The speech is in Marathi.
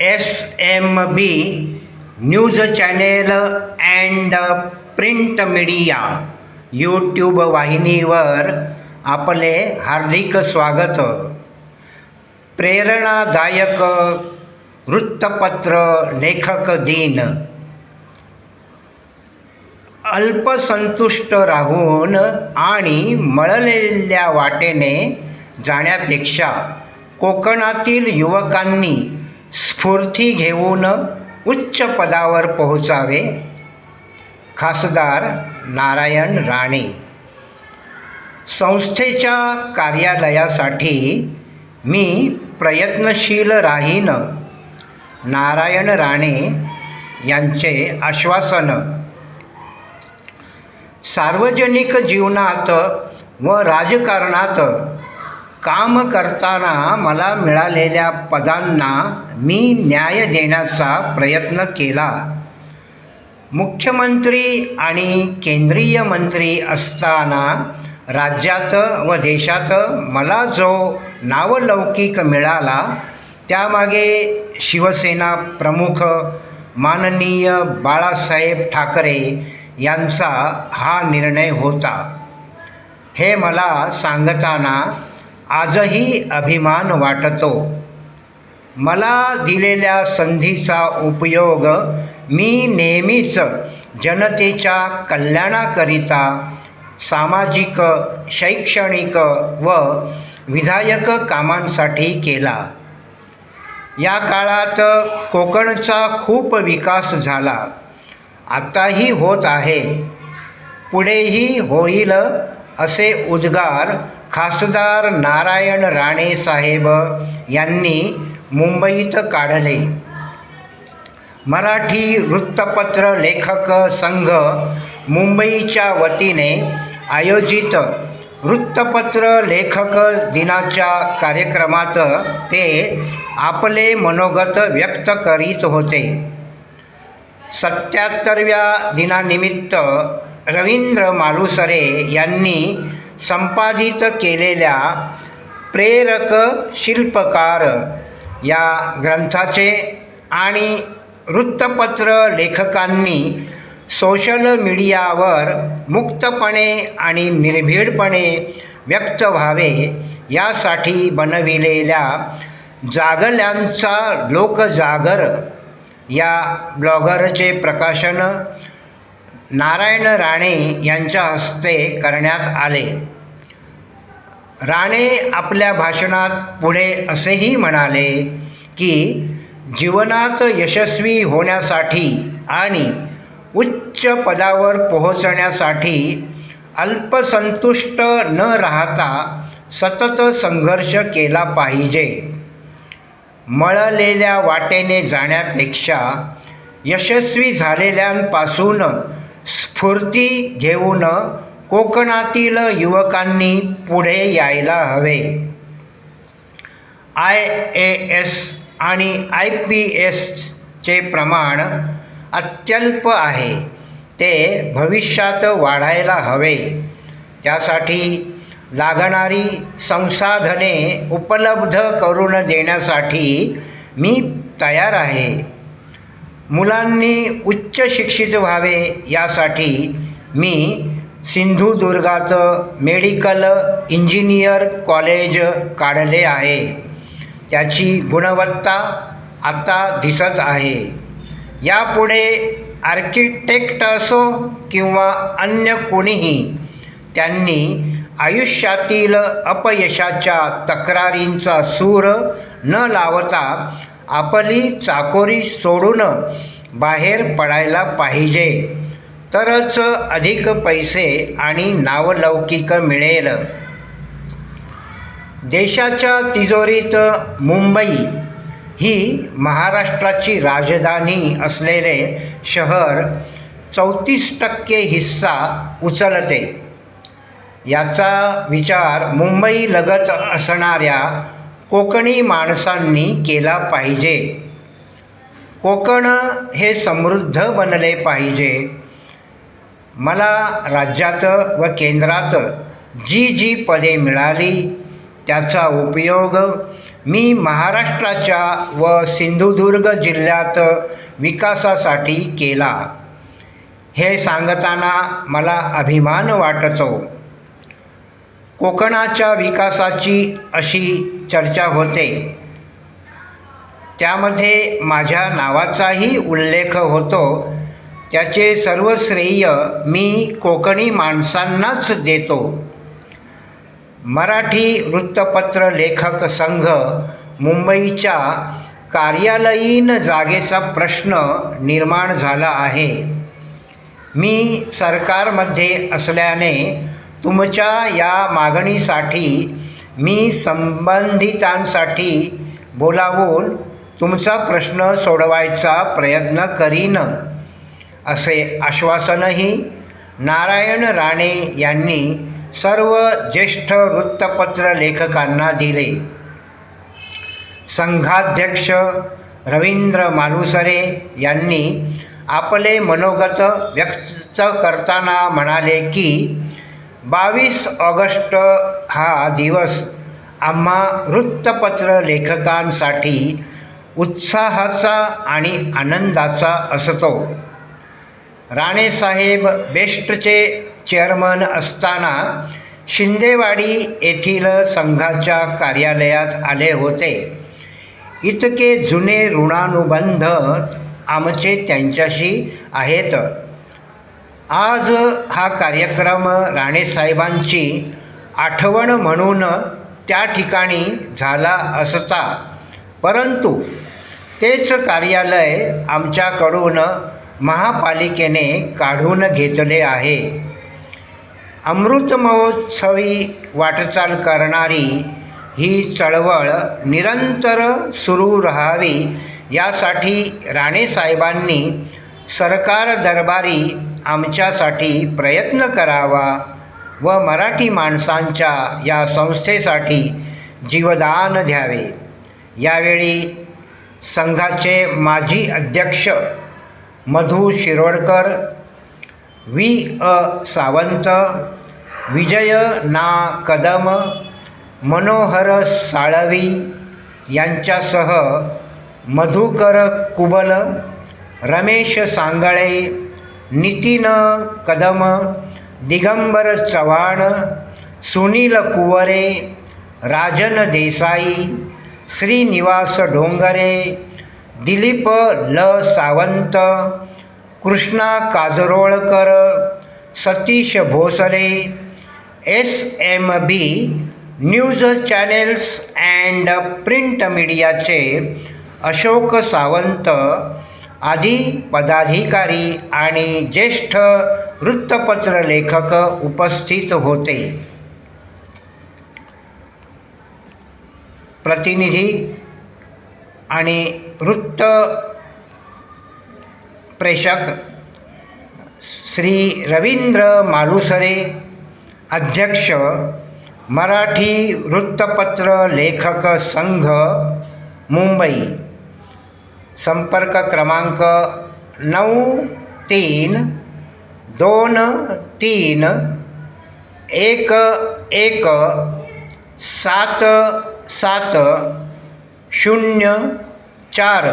S M B news channel and print media YouTube वाहिनीवर आपले हार्दिक स्वागत. प्रेरणादायक वृत्तपत्र लेखक दिन. अल्पसंतुष्ट राहून आणि मळलेल्या वाटेने जाण्यापेक्षा कोकणातील युवकांनी स्फूर्ती घेऊन उच्च पदावर पोहोचावे. खासदार नारायण राणे. संस्थेच्या कार्यालयासाठी मी प्रयत्नशील राहीन. नारायण राणे यांचे आश्वासन. सार्वजनिक जीवनात व राजकारणात काम करताना मला मिळालेल्या पदांना मी न्याय देण्याचा प्रयत्न केला. मुख्यमंत्री आणि केंद्रीय मंत्री असताना राज्यात व देशात मला जो नावलौकिक मिळाला त्यामागे शिवसेना प्रमुख माननीय बाळासाहेब ठाकरे यांचा हा निर्णय होता. हे मला सांगताना आजही अभिमान वाटतो. मला दिलेल्या संधीचा उपयोग मी नेहमीच जनतेच्या कल्याणाकरिता सामाजिक शैक्षणिक व विधायक कामांसाठी केला. या काळात कोकणचा खूप विकास झाला. आत्ताही होत आहे. पुढेही होईल असे उद्गार खासदार नारायण राणे साहेब यांनी मुंबईत काढले. मराठी वृत्तपत्र लेखक संघ मुंबईच्या वतीने आयोजित वृत्तपत्र लेखक दिनाच्या कार्यक्रमात ते आपले मनोगत व्यक्त करीत होते. सत्याहत्तरव्या दिनानिमित्त रवींद्र मालुसरे यांनी संपादित केलेल्या प्रेरक शिल्पकार या ग्रंथाचे आणि वृत्तपत्र लेखकांनी सोशल मीडियावर मुक्तपणे आणि निर्भीडपणे व्यक्त व्हावे यासाठी बनविलेल्या जागल्यांचा लोकजागर या ब्लॉगरचे प्रकाशन नारायण राणे यांच्या हस्ते करण्यात आले. राणे आपल्या भाषणात पुढे असेही म्हणाले की जीवनात यशस्वी होण्यासाठी आणि उच्च पदावर पोहोचण्यासाठी अल्पसंतुष्ट न राहता सतत संघर्ष केला पाहिजे. मळलेल्या वाटेने जाण्यापेक्षा यशस्वी झालेल्यांपासून स्फूर्ती घेऊन कोकणातील युवकांनी पुढे यायला हवे. आय ए एस आणि आय पी एसचे प्रमाण अत्यल्प आहे. ते भविष्यात वाढायला हवे. त्यासाठी लागणारी संसाधने उपलब्ध करून देण्यासाठी मी तयार आहे. मुलांनी उच्च शिक्षित व्हावे यासाठी मी सिंधुदुर्गाचं मेडिकल इंजिनियर कॉलेज काढले आहे. त्याची गुणवत्ता आता दिसत आहे. यापुढे आर्किटेक्ट असो किंवा अन्य कोणीही त्यांनी आयुष्यातील अपयशाच्या तक्रारींचा सूर न लावता आपली चाकोरी सोडून बाहेर पडायला पाहिजे. तरच अधिक पैसे आणि नावलौकिक मिळेल. देशाच्या तिजोरीत मुंबई ही महाराष्ट्राची राजधानी असलेले शहर चौतीस टक्के हिस्सा उचलते. याचा विचार मुंबईलगत असणाऱ्या कोकणी माणसांनी केला पाहिजे. कोकण हे समृद्ध बनले पाहिजे. मला राज्यात व केंद्रात जी जी पदे मिळाली त्याचा उपयोग मी महाराष्ट्राच्या व सिंधुदुर्ग जिल्ह्यात विकासासाठी केला. हे सांगताना मला अभिमान वाटतो. कोकणाच्या विकासाची अशी चर्चा होते. त्यामध्ये माझ्या नावाचाही उल्लेख होतो. त्याचे सर्व श्रेय मी कोकणी माणसांनाच देतो. मराठी वृत्तपत्र लेखक संघ मुंबईच्या कार्यालयीन जागेचा प्रश्न निर्माण झाला आहे. मी सरकारमध्ये असल्याने तुमच्या या मागणीसाठी मी संबंधितांसाठी बोलावून तुमचा प्रश्न सोडवायचा प्रयत्न करीन. असे आश्वासनही नारायण राणे यांनी सर्व ज्येष्ठ वृत्तपत्र लेखकांना दिले. संघाध्यक्ष रवींद्र मालुसरे यांनी आपले मनोगत व्यक्त करताना म्हणाले की बावीस ऑगस्ट हा दिवस आम्हा वृत्तपत्र लेखकांसाठी उत्साहाचा आणि आनंदाचा असतो. राणेसाहेब बेस्टचे चेअरमन असताना शिंदेवाडी येथील संघाच्या कार्यालयात आले होते. इतके जुने ऋणानुबंध आमचे त्यांच्याशी आहेत. आज हा कार्यक्रम राणेसाहेबांची आठवण म्हणून त्या ठिकाणी झाला असता. परंतु तेच कार्यालय आमच्याकडून महापालिकेने काढून घेतले आहे. अमृत महोत्सवी वाटचाल करणारी ही चळवळ निरंतर सुरू राहावी यासाठी राणेसाहेबांनी सरकार दरबारी आमच्यासाठी प्रयत्न करावा व मराठी माणसांच्या या संस्थेसाठी जीवदान द्यावे. यावेळी संघाचे माजी अध्यक्ष मधू शिरोडकर वी अ. सावंत विजय ना कदम मनोहर साळवी यांच्यासह मधुकर कुबल रमेश सांगळे नितीन कदम दिगंबर चव्हाण सुनील कुवरे राजन देसाई श्रीनिवास डोंगरे दिलीप ल Sawant Krishna Kajrolkar Satish Bhosale S M B news channels and print मीडियाचे अशोक सावंत आदी पदाधिकारी आणि ज्येष्ठ वृत्तपत्र लेखक उपस्थित होते. प्रतिनिधी आणि वृत्त प्रेषक श्री रवींद्र मालुसरे अध्यक्ष मराठी वृत्तपत्र लेखक संघ मुंबई. संपर्क क्रमांक नऊ तीन दोन तीन एक एक सात सात शून्य चार.